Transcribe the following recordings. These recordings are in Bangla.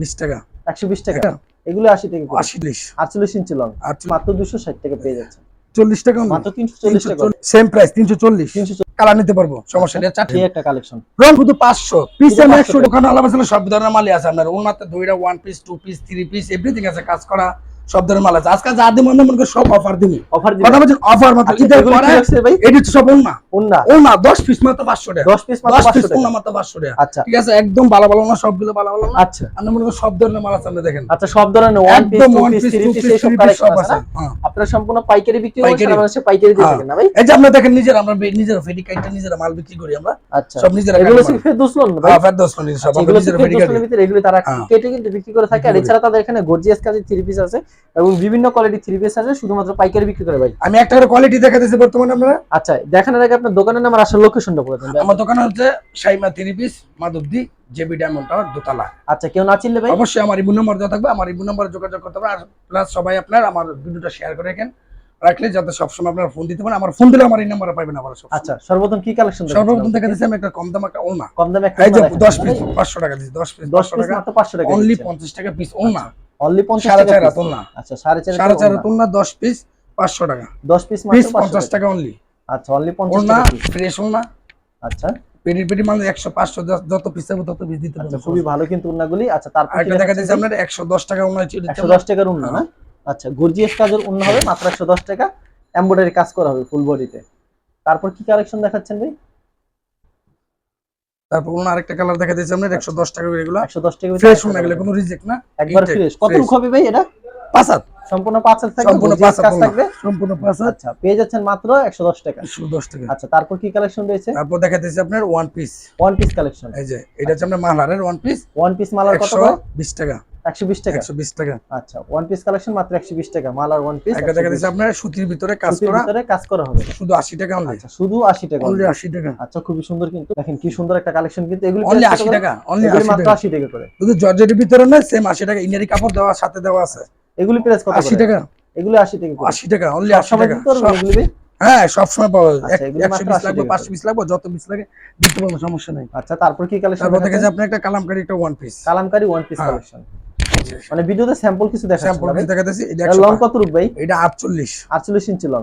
বিশ টাকা। একশো বিশ টাকা? এগুলো আশি টাকা করে। আশি লিশ আটচল্লিশ ইঞ্চি লং। মাত্র দুশো ষাট টাকা পেয়ে যাচ্ছে। চল্লিশ টাকা মাত্র তিনশো চল্লিশ টাকা। সেম প্রাইস তিনশো চল্লিশ। তিনশো কালার নিতে পারব সমস্যা নেই চারটি। একটা কালেকশন রং শুধু পাঁচশো। পিস আমি একশো দোকান আলাদা সব ধরনের মালই আছে আপনার। ওনাতে দুইটা one piece two piece three piece everything আছে কাজ করা। সব ধরনের মাল আছে। আজকাল যা দিব মনে মনে সব অফার দিবি। অফার কথা বলছেন অফার মাত্র। আচ্ছা, ঈদের পরে? এটি হচ্ছে সব ওনা ওনা দশ পিস মাত্র পাঁচশো টাকা। দশ পিস মাত্র ওনা মাত্র পাঁচশো টাকা। আচ্ছা। ঠিক আছে একদম ভালো ভালো না সবগুলো ভালো ভালো না আচ্ছা। আপনি মনে করেন সব ধরনের মাল আছে আপনি দেখেন। আচ্ছা সব ধরনের one piece two piece three piece collection সব আছে? হ্যাঁ। আপনারা সম্পূর্ণ পাইকারি বিক্রি করেন পাইকারি। সারা পাইকারি দিয়ে হ্যাঁ। থাকেন না ভাই? এই যে আমরা দেখেন নিজের আমরা নিজের ফেডিকাইটা নিজেরা মাল বিক্রি করি আমরা। আচ্ছা। সব নিজেরা এগুলো হচ্ছে লোন ভাই। হ্যাঁ সব আচ্ছা, আমরা নিজেরা ফেরদৌস ফেডিকাইটা এগুলো তারা হ্যাঁ। কেটে কিন্তু বিক্রি করে থাকে। আর এছাড়া তাদের এখানে গর্জিয়াস কাজের থ্রি পিস আছে। এবং বিভিন্ন কোয়ালিটি থ্রি পিস আছে শুধুমাত্র পাইকারি বিক্রি করে ভাই। আমি একটা করে কোয়ালিটি দেখাতেছি বর্তমানে আপনারা। আচ্ছা দেখানোর আগে আপনার দোকানের নাম আর আসল লোকেশনটা বলে দেন আমার দোকান হচ্ছে Saima three piece Madhabdi JB diamond tower দোতলা। আচ্ছা কেউ না চিনলে ভাই? অবশ্যই আমার ইবু নম্বর দেওয়া থাকবে আমার ইবু নম্বরে যোগাযোগ করতে পারেন। আর প্লাস সবাই আপনার আমার ভিডিওটা শেয়ার করে রাখেন। রাখলে যাতে সবসময় আপনারা ফোন দিতে পারেন। আমার ফোন দিলে আমার এই নাম্বারে পাবেন আবার সব আচ্ছা সর্বপ্রথম কি কালেকশন সর্বপ্রথম দেখা দিচ্ছি আমি একটা কম দাম একটা ওনা কম দামে একটা এই যে ওড়না দশ দেখাচ্ছেন, পিস ভাই? পাঁচশো টাকা দিচ্ছি দশ পিস দশ পাঁচশো পিস টাকা। মাত্র পাঁচশো টাকা অনলি দিচ্ছেন। পঞ্চাশ টাকা পিস ওনা অনলি পঞ্চাশ সাড়ে টাকা চার piece। হাত আচ্ছা সাড়ে চার সাড়ে চার হাত হাত ওনা দশ পিস পাঁচশো টাকা। দশ পিস পিস মাত্র পাঁচশো পঞ্চাশ টাকা টাকা। অনলি আচ্ছা অনলি পঞ্চাশ ওনা টাকা ফ্রেশ ওনা আচ্ছা। পেটি পেটি মানে একশো পাঁচশো যত- যত পিস থাকবে তত পিস দিতে আচ্ছা খুবই ভালো কিন্তু উন্নাগুলি আচ্ছা তারপর আরেকটা দেখা দিচ্ছি আপনার একশো দশ টাকা ওনা একশো দশ টাকার উন্না না? আচ্ছা গর্জিয়াস কাজের উন্না হবে মাত্র একশো দশ টাকা। এমব্রয়ডারি কাজ করা হবে ফুল বডিতে তারপর কি কালেকশন দেখাচ্ছেন ভাই? তারপর অন্য আরেকটা কালার দেখা দিয়েছে আপনার একশো দশ টাকা করে এগুলো। একশো দশ টাকা ফ্রেশ শোনা গেলে কোনো রিজেক্ট না। একবার ফ্রেশ কত। হবে ভাই এটা? পাঁচ হাত। সম্পূর্ণ পাঁচ হাত থাকবে? সম্পূর্ণ পাঁচ হাত থাকবে। সম্পূর্ণ পাঁচ হাত। আচ্ছা পেয়ে যাচ্ছেন মাত্র একশো দশ টাকা। একশো দশ টাকা। আচ্ছা তারপর কি কালেকশন রয়েছে? তারপর দেখা দিচ্ছি আপনার one piece one piece collection এই যে এটা হচ্ছে আপনার মালারের ওয়ান পিস ওয়ান পিস মালার কত বিশ টাকা। টাকা? আচ্ছা ওয়ান পিস কালেকশন মাত্র একশো বিশ টাকা মালার ওয়ান পিস দেখা আপনার সুতির ভিতরে কাজ করা। ভিতরে কাজ করা হবে। শুধু আশি টাকা অনলি আচ্ছা শুধু আশি টাকা অনলি আশি টাকা। আচ্ছা খুবই সুন্দর কিন্তু। দেখেন কি সুন্দর একটা কালেকশন কিন্তু। এগুলো অনলি? টাকা অনলি করে। শুধু জর্জেটের ভিতরে না সেম আশি টাকা। ইনারি কাপড় দেওয়া সাথে দেওয়া আছে। এগুলি প্রাইস কত আশি করে? টাকা। এগুলো আশি টাকা করে। আশি টাকা অনলি আশি সবসময় টাকা। দিতে এগুলি হ্যাঁ সবসময় পাওয়া যায়। আচ্ছা, একশো 80 লাগবে পাঁচশো বিশ লাগবে যত বিশ লাগে দিতে পারব সমস্যা নেই। আচ্ছা তারপর কি কালেকশন তারপর দেখা যায় আপনার একটা কালামকারি একটা one piece kalamkari one piece. Collection মানে ভিডিওতে স্যাম্পল কিছু দেখাচ্ছেন স্যাম্পল না ভাই? এটা লং কত রূপ ভাই? এটা আটচল্লিশ। আটচল্লিশ ইঞ্চি লং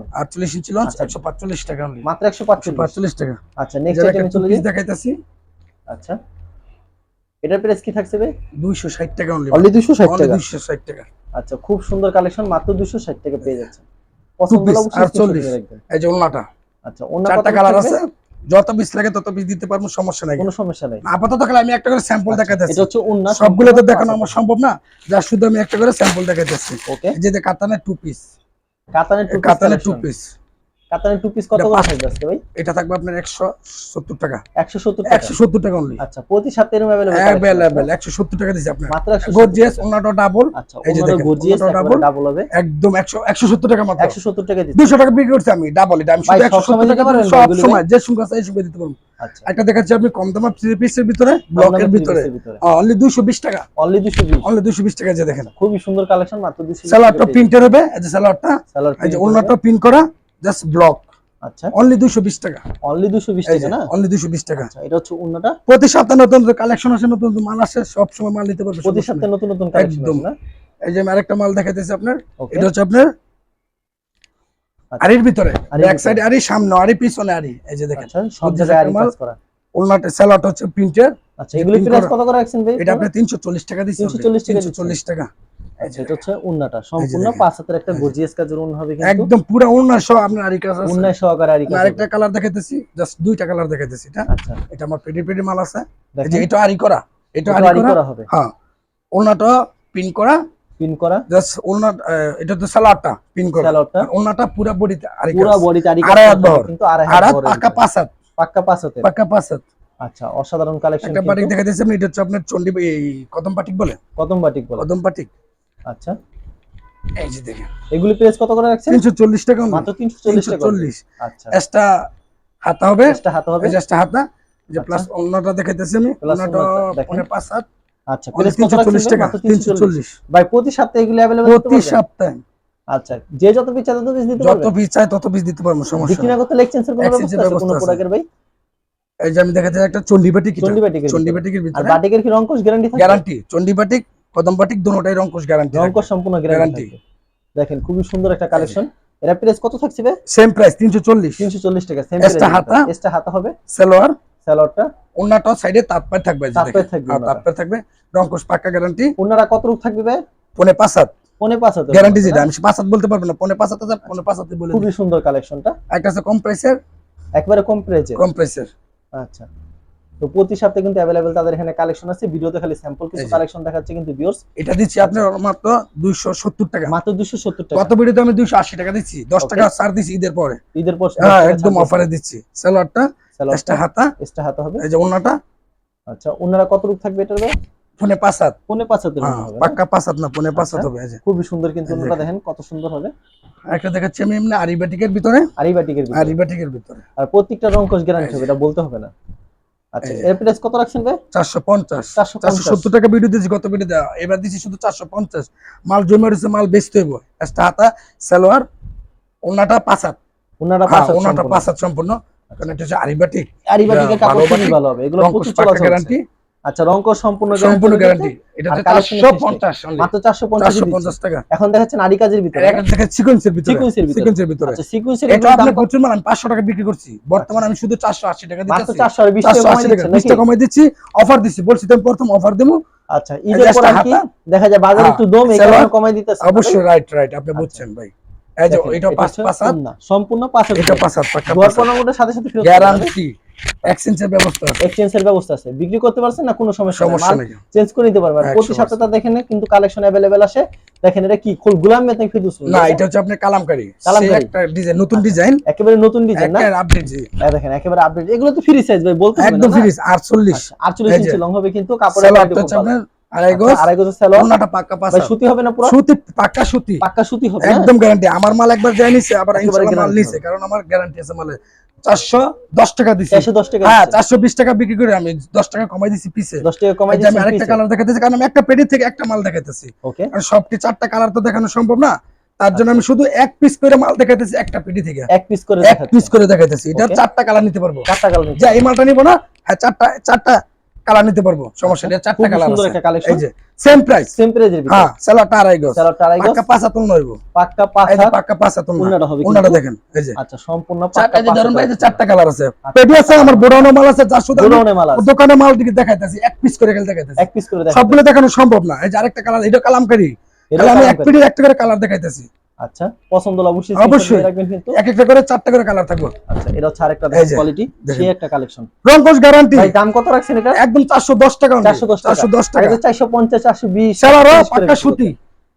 ইঞ্চি আচ্ছা। টাকা অনলি মাত্র আচ্ছা নেক্সট যারা চলে যাই। দেখাইতেছি। আচ্ছা। এটার প্রাইস কি থাকছে ভাই? টাকা অনলি অনলি টাকা? আচ্ছা খুব সুন্দর কালেকশন মাত্র দুশো ষাট টাকা পেয়ে যাচ্ছে পছন্দ হলে অবশ্যই আর screenshot 40 দিয়ে রাখবেন। এই যে ওনাটা আচ্ছা চারটা কালার আছে? যত পিস লাগে তত পিস দিতে পারব সমস্যা নাই। কোনো সমস্যা নাই। আপাতত তাহলে আমি একটা করে স্যাম্পল দেখাতেছি এটা হচ্ছে উন্না সবগুলো তো দেখানো আমার সম্ভব না যা শুধু আমি একটা করে স্যাম্পল দেখাতেছি ওকে যে কাতানের টু পিস কাতানের টু কাতানের টু পিস কাতানের টু পিস কত এটা করে পাঁচ- থাকবে আজকে ভাই এটা থাকবে আপনার একশো সত্তর টাকা 170 টাকা একশো সত্তর টাকা অনলি আচ্ছা প্রতি সপ্তাহে এরকম अवेलेबल অ্যাভেলেবেল একশো সত্তর টাকা দিচ্ছি আপনার মাত্র 170 গর্জিয়াস ওনাটা ডাবল আচ্ছা এই যে ওনারও দেখেন, গর্জিয়াস ওনারও একেবারে double। ডাবল হবে একদম একশো একশো সত্তর টাকা মাত্র 170 টাকা দিচ্ছি দুশো টাকা বিক্রি করছি আমি ডাবল এটা আমি ভাই, শুধু একশো সবসময় সত্তর দিতে টাকা পারবেন সব এগুলি সময় যে সংখ্যা আছে এই সময় দিতে পারবো আচ্ছা একটা দেখাচ্ছি আপনি কম দামা থ্রি পিসের ভিতরে ব্লকের ভিতরে অনলি দুশো বিশ টাকা অনলি 220 অনলি দুশো বিশ টাকা যে দেখেন খুবই সুন্দর কালেকশন মাত্র 220 স্যালাডটা প্রিন্টের হবে এই যে স্যালাডটা সালোয়ার এই যে ওনারটা প্রিন্ট করা জাস্ট ব্লক আচ্ছা। অনলি দুশো বিশ টাকা। অনলি 220 এই যে টাকা না? অনলি দুশো বিশ টাকা। আচ্ছা এটা হচ্ছে প্রতি সপ্তাহে নতুন নতুন কালেকশন আসে নতুন নতুন মাল আসে সব সময় মাল নিতে পারবে প্রতি সপ্তাহে নতুন নতুন কালেকশন একদম। না? এই যে আমি আরেকটা মাল দেখাইতেছি আপনার। এটা হচ্ছে আপনার আচ্ছা। আড়ির ভিতরে। ব্যাক। সাইড আড়ি সামনে আড়ি পিছনে আড়ি এই যে দেখেন। আচ্ছা সব জায়গায় আরি। কাজ করা। ওনাটা স্যালাড হচ্ছে প্রিন্টের আচ্ছা এগুলি প্রাইস কত করে রাখছেন ভাই? এটা তিনশো চল্লিশ টাকা দিচ্ছি 340 টাকা তিনশো চল্লিশ টাকা। এই আচ্ছা এটা হচ্ছে উন্নাটা। সম্পূর্ণ দেখেন। পাঁচ হাতের একটা গর্জিয়াস কাজের উন্না হবে কিন্তু। একদম পুরো ওনার সহ আপনার আড়ি কাজ আছে। সহকারে আরি কাজ আরেকটা কালার দেখাইতেছি জাস্ট দুইটা কালার দেখাইতেছি এটা। আচ্ছা। এটা আমার মাল আছে। এই যে এটা আড়ি করা। এটা আরি করা। হবে। হ্যাঁ। ওনাটা পিন করা। পিন করা। জাস্ট ওনা এটা তো সালাডটা পিন করা। আর ওনাটা পুরা বডিতে পুরো বডিতে আরি কিন্তু আর পাকা পাকা পাঁচ আচ্ছা অসাধারণ কালেকশন একটা বাটিক দেখা যাচ্ছে এটা হচ্ছে আপনার চন্ডী কদম পাটিক বলে? কদম বাটিক বলে। কদম পাটিক আচ্ছা এই যে দেখেন এগুলি প্রাইস কত করে রাখছেন তিনশো চল্লিশ টাকা মাত্র তিনশো চল্লিশ তিনশো টাকা চল্লিশ আচ্ছা এক্সট্রা হাতা হবে এটা হাতে হবে এই যে extra হাতা এই যে আচ্ছা। প্লাস অন্যটা দেখাইতেছি আমি Plus অন্যটা অন্যটা দেখেন। পনেরো পাঁচ হাত আচ্ছা প্রাইস কত তিনশো রাখছেন চল্লিশ ভাই? টাকা মাত্র তিনশো 340 চল্লিশ ভাই প্রতি সপ্তাহে এগুলি अवेलेबल প্রতি সপ্তাহে আচ্ছা যে যত পিস চায় তত পিস দিতে যত পারবে পিস চাই তত পিস দিতে পারবো সমস্যা বিক্রি না নেই। করতে এক্সচেঞ্জের কোনো Exchange ব্যবস্থা এর আছে কোনো ব্যবস্থা আছে। প্রোডাক্টের ভাই এই যে আমি দেখাচ্ছি একটা চন্ডী বাটিক চন্ডী বাটিকের চন্ডী ভিতরে। বাটিকের আর ভিতরে বাটিকের কি রংকশ গ্যারান্টি থাকে গ্যারান্টি চন্ডী বাটিক কদম বাটিক দুটোটাই রংকশ গ্যারান্টি রংকশ সম্পূর্ণ গ্যারান্টি দেখেন খুবই সুন্দর একটা কালেকশন এরা প্রাইস কত থাকছে ভাই? সেম প্রাইস তিনশো চল্লিশ। তিনশো চল্লিশ টাকা সেম Extra হাতা? এক্সট্রা হাতা হবে? সালোয়ার স্যালোয়ারটা অন্যটা সাইডে তাৎপার থাকবে তাৎপার থাকবে হ্যাঁ। তাৎপার থাকবে। রংকশ পাক্কা গ্যারান্টি ওনারা কত রূপ থাকবে ভাই? পনে পাঁচ হাত। পনে পাঁচ হাজার গ্যারান্টি যেটা আমি পাঁচ হাত বলতে পারব না। পনে পাঁচ হাত পনে পাঁচ হাতে বলে খুবই সুন্দর কালেকশনটা একটা আছে কম প্রাইসের একবারে কম প্রাইজে কম প্রাইসের আচ্ছা। তো প্রতি সপ্তাহে কিন্তু অ্যাভেলেবেল তাদের এখানে কালেকশন আছে। ভিডিওতে খালি স্যাম্পল কিছু কালেকশন দেখাচ্ছে কিন্তু ভিউয়ার্স এটা দিচ্ছি আপনার মাত্র দুইশো সত্তর টাকা। মাত্র দুশো সত্তর টাকা। গত ভিডিওতে আমি দুইশো আশি টাকা দিচ্ছি। দশ Okay. টাকা ছাড় দিচ্ছি ঈদের পরে। ঈদের পর হ্যাঁ একদম অফারে দিচ্ছি। সালোয়ারটা এক্সট্রা হাতা। এক্সট্রা হাতে হবে। এই যে অন্যটা আচ্ছা ওনারা কত রূপ থাকবে এটার হাত। পনে পাঁচ হাতের হ্যাঁ, হবে পাক্কা পাঁচ হাত না পনে পাঁচ হাত আচ্ছা। হবে এই যে। খুবই সুন্দর কিন্তু ওনারা দেখেন কত সুন্দর হবে। একটা দেখাচ্ছি আমি এমনি আরিবাটিকের ভিতরে। আরিবাটিকের ভিতরে। আরিবাটিকের ভিতরে। আর প্রত্যেকটা রংকশ গ্যারান্টি হবে এটা বলতে হবে না। আচ্ছা এর প্রাইস কত রাখছেন ভাই? 450 চারশো সত্তর টাকা ভিডিও দিছি গত ভিডিও দেওয়া এবার দিছি শুধু চারশো পঞ্চাশ। মাল জমে রয়েছে মাল বেচতে হইব। একটা হাতা সালোয়ার ওনাটা পাঁচ হাত ওনারা হ্যাঁ ওনাটা। সম্পূর্ণ। কারণ এটা হচ্ছে আরিবাটিক। আর এই বাটিকের ভালো কাপড় খুবই ভালো হবে। এগুলো প্রচুর চলাচল গ্যারান্টি আচ্ছা সম্পূর্ণ সম্পূর্ণ গ্যারান্টি এটা আর collection চারশো শেষ পঞ্চাশ only। মাত্র চারশো পঞ্চাশ চারশো পঞ্চাশ টাকা। এখন দেখাচ্ছেন আরি কাজের ভিতরে। একটা দেখে সিকোয়েন্সের ভিতরে। সিকোয়েন্সের ভিতরে। আচ্ছা সিকোয়েন্সের এটা টাকা বিক্রি করছি। বর্তমানে আমি শুধু চারশো আশি টাকা মাত্র দিচ্ছি চারশো আর টাকা কমাই? টাকা দিচ্ছি অফার দিচ্ছি বলছি তো প্রথম অফার দেবো। আচ্ছা ঈদের পর কি? দেখা যায় বাজারে হ্যাঁ, একটু দম এই কারণে কমাই দিতেছে অবশ্যই রাইট রাইট আপনি বুঝছেন ভাই। এই যে এটা পাঁচ পাঁচ হাত। সম্পূর্ণ পাঁচ হাত এটা পাঁচ হাত পাক্কা দুয়ার পাঁচ হাত। পণ্যগুলোর সাথে সাথে গ্যারান্টি এক্সচেঞ্জের ব্যবস্থা আছে এক্সচেঞ্জের ব্যবস্থা আছে বিক্রি করতে পারছেন না কোনো সমস্যা নেই সমস্যা মাল নেই চেঞ্জ করে নিতে পারবেন আর একশো প্রতি সপ্তাহে দেখেন কিন্তু কালেকশন अवेलेबल আসে দেখেন এটা কি খুব গুলাম মেতে ফিদুস না এটা হচ্ছে আপনার কালামকারী কালামকারী। সে একটা ডিজাইন নতুন ডিজাইন একেবারে নতুন ডিজাইন না একটা আপডেট জি এই দেখেন একেবারে আপডেট এগুলো তো ফ্রি সাইজ ভাই বলতে হবে একদম না, ফ্রিজ 48 আচ্ছা, 48 এই যে। ইঞ্চি লং হবে কিন্তু কাপড়ের সালোয়ারটা quality হচ্ছে খুব ভালো। আপনার আড়াই গজ আচ্ছা, আড়াই গজ সালোয়ার ওন্নাটা পাক্কা পাঁচ ভাই হাত। সুতি হবে না পুরো সুতি পাক্কা সুতি পাক্কা সুতি হবে না? একদম গ্যারান্টি আমার মাল একবার যাই নিছে আবার একেবারে ইনশাআল্লাহ মাল guarantee নিছে হবে। কারণ আমার গ্যারান্টি আছে মালে 410 টাকা দিছি। 410 টাকা হ্যাঁ দিচ্ছেন। 420 টাকা বিক্রি করে আমি 10 টাকা কমাই দিছি পিসে 10 টাকা কমাই আমি আরেকটা কালার দেখাতেছি কারণ আমি একটা পেটি থেকে একটা মাল সবটি চারটা কালার তো দেখানো সম্ভব না। তার জন্য আমি শুধু এক পিস করে মাল একটা পেটি থেকে। এক পিস করে এক পিস করে এটা চারটা কালার নিতে পারব। চারটা কালার যে এই মালটা নিবো না হ্যাঁ চারটা চারটা কালার নিতে পারব সমস্যা নেই চারটা কালার সুন্দর একটা কালেকশন এই যে সেম প্রাইস সেম প্রাইজের ভিতরে। হ্যাঁ সেলারটা আড়াই গজ। সালোয়ারটা আড়াই গজ। পাক্কা পাঁচ হাত নইব পাক্কা পাঁচ যে পাক্কা পাঁচ হাত উন্নাটা হবে ওনাটা দেখেন এই যে। আচ্ছা সম্পূর্ণ পাক্কা যে ধরুন ভাই যে চারটা কালার আছে। আচ্ছা। পেটি আছে আমার বোড়ানো মাল আছে যার শুধু গোডাউনে মাল আছে। দোকানে মাল দিকে দেখাইতেছি এক পিস করে গেলে দেখাইতেছি। এক পিস করে দেখাচ্ছেন সবগুলো দেখানো সম্ভব না। এই যে আরেকটা কালার এটা কালামকারী এটা আমি এক পেটির একটা করে কালার দেখাইতেছি। আচ্ছা পছন্দ হলে অবশ্যই অবশ্যই। অবশ্যই রাখবেন কিন্তু। এক একটা করে চারটা করে কালার থাকবে। আচ্ছা এটা হচ্ছে আরেকটা কোয়ালিটি সেই একটা কালেকশন রংকশ গ্যারান্টি ভাই দাম কত রাখছেন এটা? একদম চারশো দশ টাকা চারশো দশ টাকা। সুতি।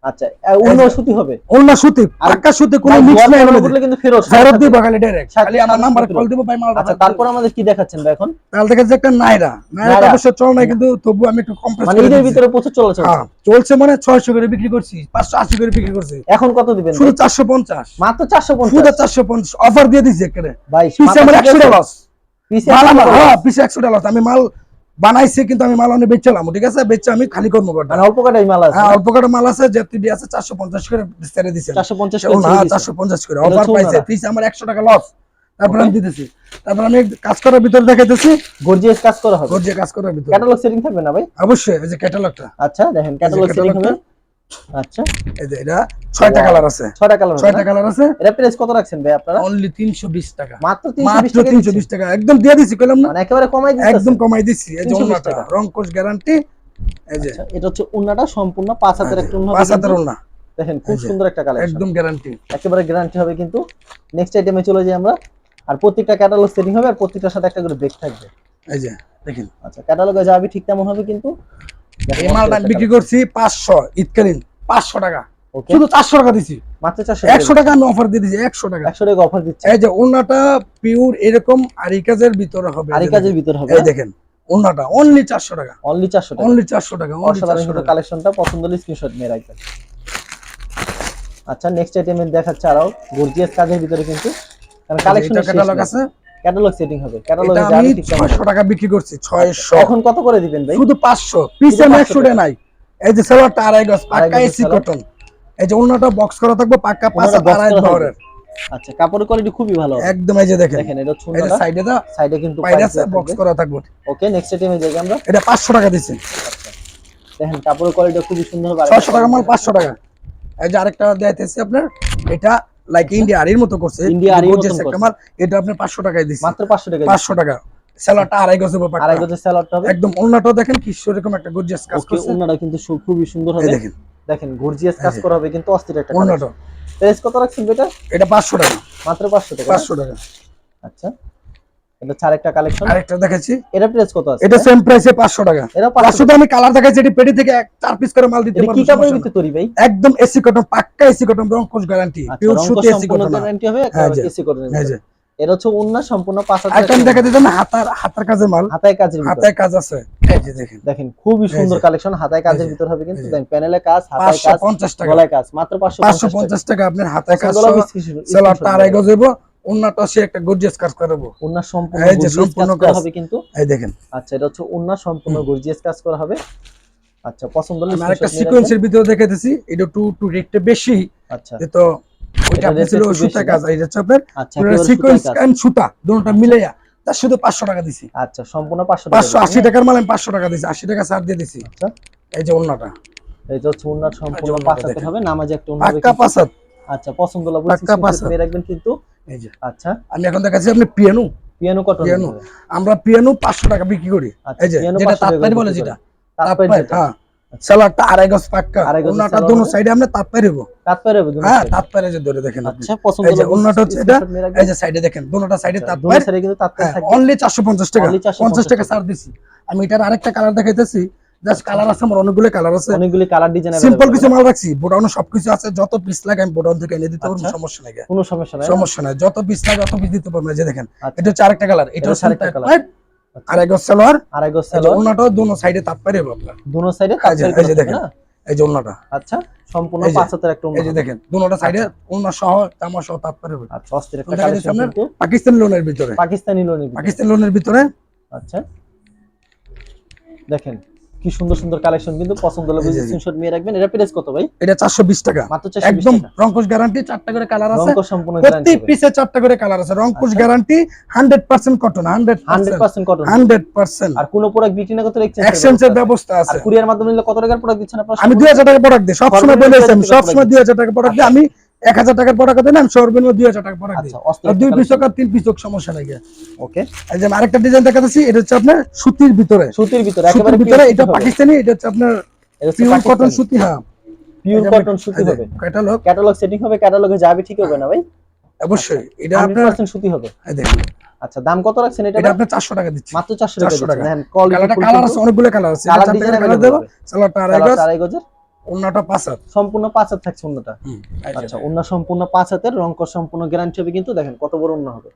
আচ্ছা অন্য সুতি হবে? অন্য সুতি পাক্কা সুতি কোনো মিক্স নাই পণ্য এর মধ্যে। বললে কিন্তু ফেরত ফেরত দিব খালি ডাইরেক্ট খালি আমার নাম্বার কল দিব ভাই মাল আচ্ছা তারপর আমাদের কি দেখাচ্ছেন ভাই এখন? তাহলে দেখা একটা নাইরা। নাইরা অবশ্য চল নাই কিন্তু তবু আমি একটু কম মানে ঈদের ভিতরে প্রচুর চলাচল হ্যাঁ চলছে মানে ছয়শো করে বিক্রি করছি পাঁচশো আশি করে বিক্রি করছি। এখন কত দিবেন শুধু চারশো পঞ্চাশ। মাত্র চারশো শুধু পঞ্চাশ চারশো পঞ্চাশ। অফার দিয়ে দিচ্ছি এখানে ভাই পিসে আমার একশো টাকা লস পিসে মাল আমার হ্যাঁ টাকা লস আমি মাল বানাইছি কিন্তু আমি মাল অনেক বেচলাম ঠিক আছে? বেচে আমি খালি করব ঘরটা মানে অল্প কাটাই মাল আছে? হ্যাঁ অল্প কাটা মাল আছে যে তুই আছে চারশো পঞ্চাশ করে ছেড়ে দিছে। চারশো পঞ্চাশ হ্যাঁ চারশো পঞ্চাশ করে। অফার পাইছে ওনারা। আমার একশো টাকা লস তারপর আমি দিতেছি। তারপর আমি কাজ করার ভিতরে দেখাইতেছি। গর্জিয়াস কাজ করা হবে। গর্জে কাজ করার ভিতরে। ক্যাটালগ সেটিং থাকবে না ভাই? অবশ্যই এই যে ক্যাটালগটা আচ্ছা দেখেন ক্যাটালগ সেটিং হবে। আচ্ছা। এই যে এটা ছয়টা কালার আছে। ছয়টা কালার ছয়টা কালার আছে। এটা প্রাইস কত রাখছেন ভাই আপনারা? অনলি তিনশো বিশ টাকা। মাত্র তিনশো বিশ মাত্র টাকা তিনশো বিশ টাকা। একদম দিয়ে দিচ্ছি কইলাম না। মানে একেবারে কমাই দিচ্ছে একদম কমাই দিচ্ছি এই যে ওন্নাটা টাকা। রংকশ গ্যারান্টি এই যে। আচ্ছা, এটা হচ্ছে উন্নাটা সম্পূর্ণ হাতের একটা হাতের। ওন্না দেখেন খুব সুন্দর একটা কালেকশন একদম গ্যারান্টি একেবারে গ্যারান্টি হবে কিন্তু। নেক্সট আইটেমে চলে যাই আমরা। আর প্রত্যেকটা ক্যাটালগ সেটিং হবে আর প্রত্যেকটার সাথে একটা করে ব্রেক থাকবে। এই যে দেখেন। আচ্ছা ক্যাটালগে যাবি ঠিক তেমন হবে কিন্তু। এই মালটা বিক্রি করছি পাঁচশো ঈদকালীন পাঁচশো টাকা। শুধু চারশো টাকা দিছি। মাত্র চারশো একশো টাকা আমি অফার দিয়ে একশো টাকা। একশো টাকা অফার দিচ্ছে। এই যে ওন্নাটা পিওর এরকম আরি ভিতরে হবে আর এই কাজের ভিতর হবে। এই দেখেন ওন্নাটা অনলি চারশো টাকা। অনলি চারশো টাকা। অনলি চারশো টাকা অসাধারণ কালেকশনটা পছন্দ হলে স্ক্রিনশট নিয়ে রাখবেন। আচ্ছা নেক্সট আইটেমে দেখাচ্ছে আরও। গর্জিয়াস কাজের ভিতরে কিন্তু কালেকশন ক্যাটালগ আছে। ক্যাটালগ সেটিং হবে। ক্যাটালগে এটা আমি ঠিক তেমন। ছয়শো টাকা বিক্রি করছি ছয়শো। এখন কত করে দিবেন ভাই? শুধু পাঁচশো। পিস শুধু আমি 500 নাই। এই যে সেলারটা আড়াই গজ পাক্কা এসি কটন। এই যে অন্যটা বক্স করা থাকবে পাক্কা পাঁচ আড়াই বহরের আচ্ছা কাপড়ের কোয়ালিটি খুবই ভালো একদম এই যে দেখেন। দেখেন এটা যে সুন্দর সাইডে দা সাইডে কিন্তু আছে বক্স করা থাকবে। ওকে নেক্সট আইটেমে যাই আমরা। এটা পাঁচশো টাকা দিচ্ছি। দেখেন কাপড়ের কোয়ালিটি খুবই সুন্দর হবে ছয়শো টাকা মাল পাঁচশো টাকা। এই যে আরেকটা দেখাইতেছি আপনার এটা লাইক ইন্ডিয়া আরির মতো করছে ইন্ডিয়া আরির মতো করছে। মাল এটা আপনি পাঁচশো টাকায় দিছে মাত্র পাঁচশো টাকা পাঁচশো টাকা। স্যালাডটা আড়াই গজ হবে আড়াই গজের স্যালাডটা হবে। একদম অন্যটাও দেখেন কি এরকম একটা গর্জিয়াস কাজ ওকে করছে। ওনারা কিন্তু খুবই সুন্দর হবে। দেখেন। দেখেন গর্জিয়াস কাজ করা হবে কিন্তু অস্থির একটা অন্যটা। প্রাইস কত রাখছেন এটা এটা পাঁচশো টাকা। মাত্র পাঁচশো টাকা না? পাঁচশো টাকা। আচ্ছা। এটা ছাড় কালেকশন আরেকটা দেখাচ্ছি। এটা প্রাইস কত আছে? এটা সেম প্রাইসে পাঁচশো টাকা। এটা পাঁচশো পাঁচশো আমি কালার দেখাচ্ছি এটি পেটি থেকে চার পিস করে মাল দিতে এটা কি কাপড়ের ভিতরে তৈরি ভাই? একদম এসি কটন পাক্কা এসি কটন রংকোশ গ্যারান্টি পিওর সুতি এসি কটন গ্যারান্টি হবে এসি করে এটা হচ্ছে উন্না সম্পূর্ণ পাঁচ হাজার আইটেম দেখা দিতেন হাতার হাতার কাজের মাল। হাতায় কাজের হাতায় কাজ আছে। এই যে দেখেন। দেখেন খুবই সুন্দর কালেকশন হাতায় কাজের ভিতর হবে কিন্তু। দেখেন প্যানেলে কাজ হাতায় কাজ পঞ্চাশ টাকা। গলায় কাজ মাত্র পাঁচশো পাঁচশো পঞ্চাশ টাকা। আপনার হাতায় কাজ আড়াই গজ হইব অন্যটা সে একটা গর্জিয়াস কাজ করব উন্না সম্পূর্ণ এই যে সম্পূর্ণ কাজ। হবে কিন্তু। এই দেখেন। আচ্ছা এটা হচ্ছে উন্না সম্পূর্ণ গর্জিয়াস কাজ করা হবে। আচ্ছা পছন্দ হলে আমি আরেকটা সিকোয়েন্সের ভিতরে দেখাইতেছি। এটা টু টু রেটটা বেশি। আচ্ছা। তো ওইটা আপনি ছিল সুতা কাজ না? হচ্ছে আপনার সিকোয়েন্স এন্ড সুতা দুটোটা মিলাইয়া। তার শুধু পাঁচশো টাকা দিছি। আচ্ছা সম্পূর্ণ পাঁচশো টাকা পাঁচশো আশি টাকার মাল আমি পাঁচশো টাকা দিছি আশি টাকা ছাড় দিয়ে দিছি। আচ্ছা। এই যে অন্যটা এটা হচ্ছে উন্নার সম্পূর্ণ উন্নাটা পাঁচ হাতের দেখেন। হবে নামাজে একটা পাক্কা হাত। আচ্ছা পছন্দ নিয়ে রাখবেন কিন্তু। এই যে। আচ্ছা। আমি এখন দেখাচ্ছি আপনি পিয়ানো। Piano cotton piano. আমরা পিয়ানো পাঁচশো টাকা বিক্রি করি। আচ্ছা, এই যে যেটা 500 বলে যেটা। হ্যাঁ। সেলারটা আড়াই গজ পাক্কা। অন্যটা দোনো সাইডে আপনি তাৎপারি হব তারপরে হবে হ্যাঁ যে ধরে দেখেন আচ্ছা পছন্দ এই যে অন্যটা হচ্ছে এটা, screenshot নিয়ে রাখবেন। এই যে সাইডে দেখেন দোনোটা সাইডে আচ্ছা, কিন্তু অনলি পঞ্চাশ টাকা। Only 450 পঞ্চাশ টাকা ছাড় দিছি। আমি এটার আরেকটা কালার দেখাইতেছি। জাস্ট কালার আছে আমার অনেকগুলো কালার আছে। অনেকগুলি কালার ডিজাইন সিম্পল কিছু মাল রাখছি বোটানো সবকিছু আছে যত পিস লাগে আমি বোটান থেকে এনে দিতে পারব আচ্ছা। সমস্যা নাই কোনো সমস্যা নাই। সমস্যা নাই যত পিস লাগে অত পিস দিতে পারব। যে দেখেন আচ্ছা। এটা হচ্ছে আরেকটা কালার এটা হচ্ছে আরেকটা কালার আর এক সালোয়ার এই যে সালোয়ার ওনাটাও দোনো সাইডে তাৎপারি হবে আপনার। দুনো সাইডে এই যে দেখেন। এই যে ওনাটা আচ্ছা সম্পূর্ণ এই যে- পাঁচ একটা এই যে দেখেন দোনোটা সাইডে ওনা সহ জামা সহ তাৎপারি হবে। আচ্ছা অস্থির একটা কালেকশন পাকিস্তান লোনের ভিতরে। পাকিস্তানি লোনের। পাকিস্তান লোনের ভিতরে। আচ্ছা। দেখেন কি সুন্দর সুন্দর কালেকশন কিন্তু পছন্দ হলে যে- স্ক্রিনশট নিয়ে রাখবেন। এটা প্রাইস কত ভাই? এটা চারশো বিশ টাকা। মাত্র 420 একদম টাকা। রংকোশ গ্যারান্টি চারটা করে কালার আছে। রংকশ সম্পূর্ণ প্রতি গ্যারান্টি পিসে চারটা করে কালার আছে। আচ্ছা। Guarantee hundred percent cotton hundred 100% cotton hundred percent আর কোন প্রোডাক্ট বিক্রি না করতে এক্সচেঞ্জ এক্সচেঞ্জের ব্যবস্থা আছে? আর কুরিয়ার মাধ্যমে নিলে কত টাকার প্রোডাক্ট দিচ্ছেন আপনারা আমি দুই হাজার টাকা প্রোডাক্ট দিই সবসময় সর্বনিম্ন বলে আমি দুই সবসময় দুই হাজার টাকা প্রোডাক্ট দিই। আমি এক হাজার টাকার না? আমি সর্বনিম্ন দুই হাজার টাকা দিই। আচ্ছা আর দুই পিস হোক আর তিন পিস হোক সমস্যা নাই ওকে এই যে আরেকটা ডিজাইন দেখাতেছি এটা হচ্ছে আপনার সুতির ভিতরে। সুতির ভিতরে একেবারে ভিতরে এটা পাকিস্তানি এটা হচ্ছে আপনার পিওর কটন সুতি হ্যাঁ। পিওর কটন সুতি হবে। ক্যাটালগ ক্যাটালগ সেটিং হবে ক্যাটালগে যাবে ঠিক হবে না ভাই? অবশ্যই এটা আপনার 100% সুতি হবে। দেখেন। আচ্ছা দাম কত রাখছেন এটা এটা আপনার চারশো টাকা দিচ্ছি। মাত্র 400 টাকা 400। দেখেন কালারটা কালার আছে অনেকগুলো কালার আছে কালার ডিজাইন দেবো। গজ। আড়াই গজের অন্যটা পাঁচ হাত। সম্পূর্ণ পাঁচ হাত থাকছে অন্যটা হুম, এই যে আচ্ছা। অন্য সম্পূর্ণ পাঁচ হাতের রংকর সম্পূর্ণ গ্যারান্টি হবে কিন্তু দেখেন কত বড় অন্য হবে।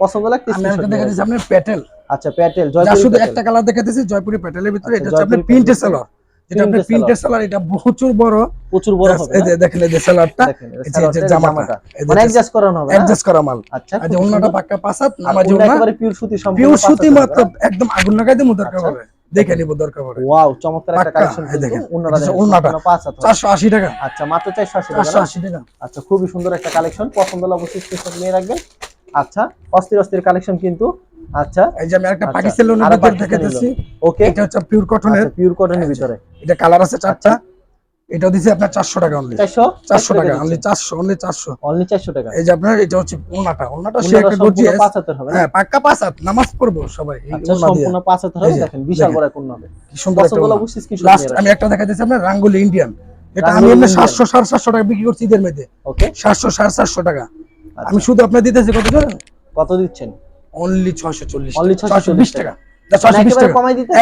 পছন্দ লাগতে আমি একটা দেখা দিচ্ছি আপনার প্যাটেল আচ্ছা প্যাটেল জয়পুরি শুধু একটা কালার দেখাতেছি জয়পুরি প্যাটেলের ভিতরে আচ্ছা, এটা হচ্ছে আপনার প্যাটেল। সালোয়ার যেটা আপনার প্রিন্টের সালোয়ার এটা প্রচুর বড়। প্রচুর বড় হবে এই যে দেখেন এই যে সালোয়ারটা এই যে- এটা জামাটা। মানে অ্যাডজাস্ট করানো হবে অ্যাডজাস্ট করা মাল। আচ্ছা যে সুন্দর। পাক্কা পাঁচ হাত ওন্না ওন্না একেবারে পিওর সুতি সম্পূর্ণ পিওর সুতি মাত্র একদম আগুন লাগাই দরকার আচ্ছা। দেখে নিব দরকার পড়ে। ওয়াও চমৎকার একটা কালেকশন এই কিন্তু দেখেন। অন্যরা ওন্নাটা। সম্পূর্ণ পাঁচ হাত হবে। চারশো আশি টাকা। আচ্ছা মাত্র 480 টাকা চারশো না? আশি টাকা। আচ্ছা খুবই সুন্দর একটা কালেকশন পছন্দ হলে অবশ্যই স্ক্রিনশট নিয়ে রাখবেন। আচ্ছা অস্থির অস্থির কালেকশন কিন্তু। আচ্ছা এই যে আমি একটা পাকিস্তানি পাকিস্তান লোনের ভিতর পাকিস্তানি ওকে এটা হচ্ছে পিওর কটনের পিওর কটনের ভিতরে। এটা কালার আছে চারটা। এটাও দিছি আপনার চারশো টাকা অনলি 400 চারশো টাকা অনলি চারশো অনলি চারশো। অনলি 400 টাকা। এই যে আপনার এটা হচ্ছে ওনাটা ওনাটা সে একটা গর্জিয়াস পাঁচ হাতের হবে হ্যাঁ পাক্কা পাঁচ হাত নামাজ পড়ব সবাই। এই আচ্ছা সম্পূর্ণ পাঁচ এই হবে দেখেন বিশাল বড় কোন হবে। কি সুন্দর একটা হলে ওনা। অবশ্যই লাস্ট আমি একটা দেখা দিচ্ছি আপনার রাঙ্গুলি ইন্ডিয়ান এটা আমি এমনি Indian। সাতশো সাড়ে সাতশো টাকা বিক্রি করছি ঈদের মেয়েতে ওকে। সাতশো সাড়ে সাতশো টাকা। আচ্ছা। আমি শুধু আপনার দিতেছি কত কত দিচ্ছেন? অনলি ছয়শো চল্লিশ Only ছয়শো 640 বিশ টাকা। মানে 620 টাকা।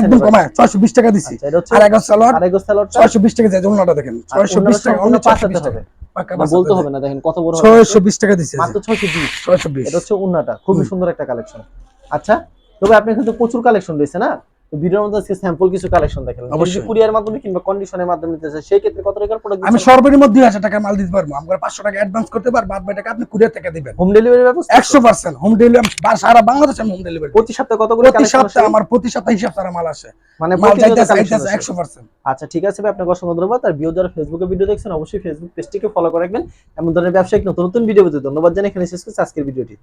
একদম কমায় ছয়শো বিশ টাকা দিছি। আচ্ছা এটা হচ্ছে আর সালোয়ার সালোয়ারটা? ছয়শো বিশ টাকা যায় ওনাটা দেখেন ছয়শো বিশ টাকা সম্পূর্ণ অনলি পাঁচ ছয়শো বিশ হাতের টাকা। হবে। পাক্কা না, পাঁচ বলতে হবে না দেখেন কত বড় টাকা দিছি মাত্র 620 ছয়শো বিশ। এটা হচ্ছে উন্নাটা খুবই সুন্দর একটা কালেকশন। আচ্ছা তবে আপনি কিন্তু প্রচুর কালেকশন রয়েছে না? তো ভিডিওর মধ্যে আজকে স্যাম্পল কিছু কালেকশন দেখালেন অবশ্যই। কুরিয়ার মাধ্যমে কিংবা কন্ডিশনের মাধ্যমে নিতে চাই সেই ক্ষেত্রে কত টাকার প্রোডাক্ট আমি সর্বনিম্ন দুই হাজার টাকা মাল দিতে পারব। আমার পাঁচশো টাকা অ্যাডভান্স করতে পার বাদ বাকি টাকা আপনি কুড়িয়ে টাকা দিবেন। হোম ডেলিভারি ব্যবস্থা? একশো পার্সেন্ট হোম ডেলিভারি সারা বাংলাদেশে হোম ডেলিভারি প্রতি সপ্তাহে কতগুলো প্রতি সপ্তাহে আমার প্রতি সপ্তাহে হিসাব তারা মাল আসে। মানে মাল যাইতেছে আচ্ছা ঠিক আছে ভাই আপনাকে অসংখ্য ধন্যবাদ। আর ভিউ যারা ফেসবুকে ভিডিও দেখছেন অবশ্যই ফেসবুক পেজটিকে ফলো করে রাখবেন। এমন ধরনের ব্যবসায়িক নতুন নতুন ভিডিও পেতে ধন্যবাদ জানাই এখানে শেষ করছি আজকের ভিডিওটি।